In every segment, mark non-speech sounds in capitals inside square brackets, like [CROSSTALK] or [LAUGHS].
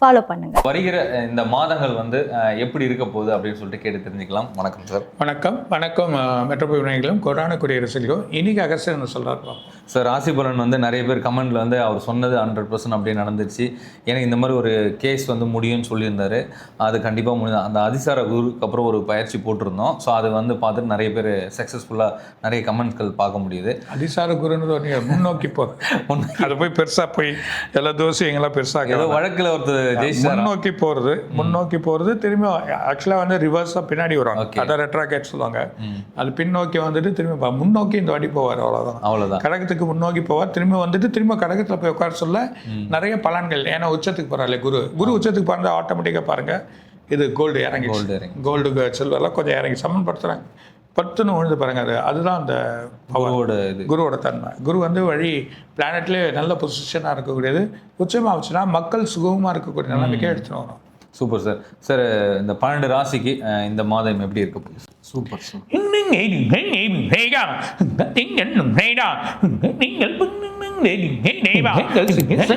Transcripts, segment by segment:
Follow பண்ணுங்கள் வருகிற இந்த மாதங்கள் வந்து எப்படி இருக்க போகுது அப்படின்னு சொல்லிட்டு கேட்டு தெரிஞ்சுக்கலாம். வணக்கம் சார். வணக்கம். வணக்கம் மெட்ரோபோல் விநாயகளும் கொரோனா குடியரசுகளும் இன்னைக்கு அகஸ்டர் சொல்கிறார் சார் ராசி பலன் வந்து நிறைய பேர் கமெண்ட்ல வந்து அவர் சொன்னது ஹண்ட்ரட் பர்சன்ட் அப்படியே நடந்துருச்சு எனக்கு இந்த மாதிரி ஒரு கேஸ் வந்து முடியும்னு சொல்லியிருந்தாரு. அது கண்டிப்பாக முடியும் அந்த அதிசார குருக்கு அப்புறம் ஒரு பயிற்சி போட்டிருந்தோம். ஸோ அது வந்து பார்த்துட்டு நிறைய பேர் சக்ஸஸ்ஃபுல்லாக நிறைய கமெண்ட்கள் பார்க்க முடியுது. அதிசார குருன்னு நீங்க முன்னோக்கி போகிறது அது போய் பெருசா போய் எல்லா தோசையும் எங்கெல்லாம் ஏதோ பெருசாக வழக்கில் ஒருத்தர் முன்னோக்கி போகிறது முன்னோக்கி போகிறது திரும்பி ஆக்சுவலாக வந்து ரிவர்ஸாக பின்னாடி வரும் Okay. அதை ரெட்ராகேட் சொல்லுவாங்க. அது பின்னோக்கி வந்துட்டு திரும்பி முன்னோக்கி இந்த வாட்டி போவார் அவ்வளோதான் அவ்வளோதான் கடகத்துக்கு முன்னோக்கி போவார் திரும்பி வந்துட்டு திரும்ப கடகத்தில் போய் உட்கார சொல்ல நிறைய பலன்கள். ஏன்னா உச்சத்துக்கு போகிறாள் குரு. குரு உச்சத்துக்கு பாருங்க ஆட்டோமேட்டிக்காக பாருங்க. இது கோல்டு இறங்கி கோல்டு இறங்கி கோல்டு சில்வர்லாம் கொஞ்சம் இறங்கி சமன்படுத்துகிறாங்க பத்துன்னு விழுந்து பாருங்க அது அதுதான் அந்த பவர் குருவோட இது குருவோட தன்மை குரு வந்து வழி பிளானட்லேயே நல்ல பொசிஷனாக இருக்கக்கூடியது உச்சமாக வச்சுன்னா மக்கள் சுகமாக இருக்கக்கூடிய நிலைமைக்கே எடுத்துன்னு வரும் சூப்பர் சார் சார் இந்த பன்னெண்டு ராசிக்கு இந்த மாதம் எப்படி இருக்க போகுது சூப்பர் சூப்பர் [LAUGHS]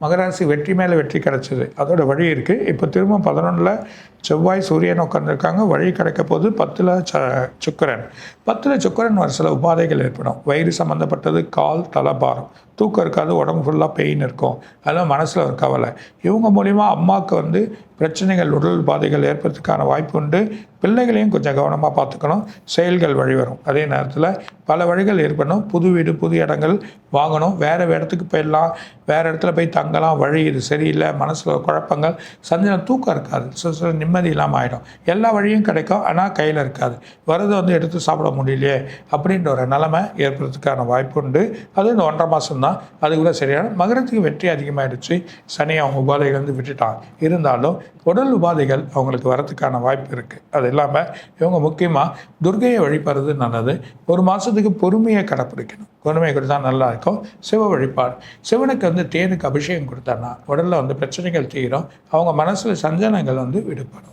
மகராசி வெற்றி மேலே வெற்றி கிடைச்சது. அதோட வழி இருக்குது இப்போ திரும்ப பதினொன்றில் செவ்வாய் சூரியன் உட்காந்துருக்காங்க வழி கிடைக்க போது பத்தில் ச சுக்கரன். பத்தில் சுக்கரன் வர சில உபாதைகள் ஏற்படும். வயிறு சம்மந்தப்பட்டது கால் தலைபாரம். தூக்கம் இருக்காது உடம்பு ஃபுல்லாக பெயின் இருக்கும். அதெல்லாம் மனசில் ஒரு கவலை. இவங்க மூலிமா அம்மாவுக்கு வந்து பிரச்சனைகள் உடல் உபாதைகள் ஏற்படுறதுக்கான வாய்ப்பு உண்டு. பிள்ளைகளையும் கொஞ்சம் கவனமாக பார்த்துக்கணும். செயல்கள் வழி வரும். அதே நேரத்தில் பல வழிகள் ஏற்படணும். புது வீடு புது இடங்கள் வாங்கணும். வேறு இடத்துக்கு போயிடலாம். வேறு இடத்துல போய் தங்கலாம். வழி இது சரியில்லை. மனசில் குழப்பங்கள். சஞ்சலம் தூக்கம் இருக்காது. சில சில நிம்மதி இல்லாமல் ஆகிடும் எல்லா வழியும் கிடைக்கும். ஆனால் கையில் இருக்காது. வரதை வந்து எடுத்து சாப்பிட முடியலையே அப்படின்ற ஒரு நிலைமை ஏற்படுறதுக்கான வாய்ப்பு உண்டு. அது இந்த ஒன்றரை மாதம் தான் அதுக்குள்ளே சரியான. மகரத்துக்கு வெற்றி அதிகமாகிடுச்சு சனி அவங்க உபாதைகள் வந்து விட்டுட்டான். இருந்தாலும் உடல் உபாதைகள் அவங்களுக்கு வரத்துக்கான வாய்ப்பு இருக்குது அது இல்லாமல் இவங்க முக்கியமாக துர்கையை வழிபடுறது நல்லது. ஒரு மாதத்துக்கு பொறுமையை கடைப்பிடிக்கணும் பொறுமை கொடுத்தா நல்லா இருக்கும். சிவ வழிபாடு. சிவனுக்கு வந்து தேனுக்கு அபிஷேகம் கொடுத்தான்னா உடலில் வந்து பிரச்சனைகள் தீரும். அவங்க மனசில் சஞ்சனங்கள் வந்து விடுபடும்.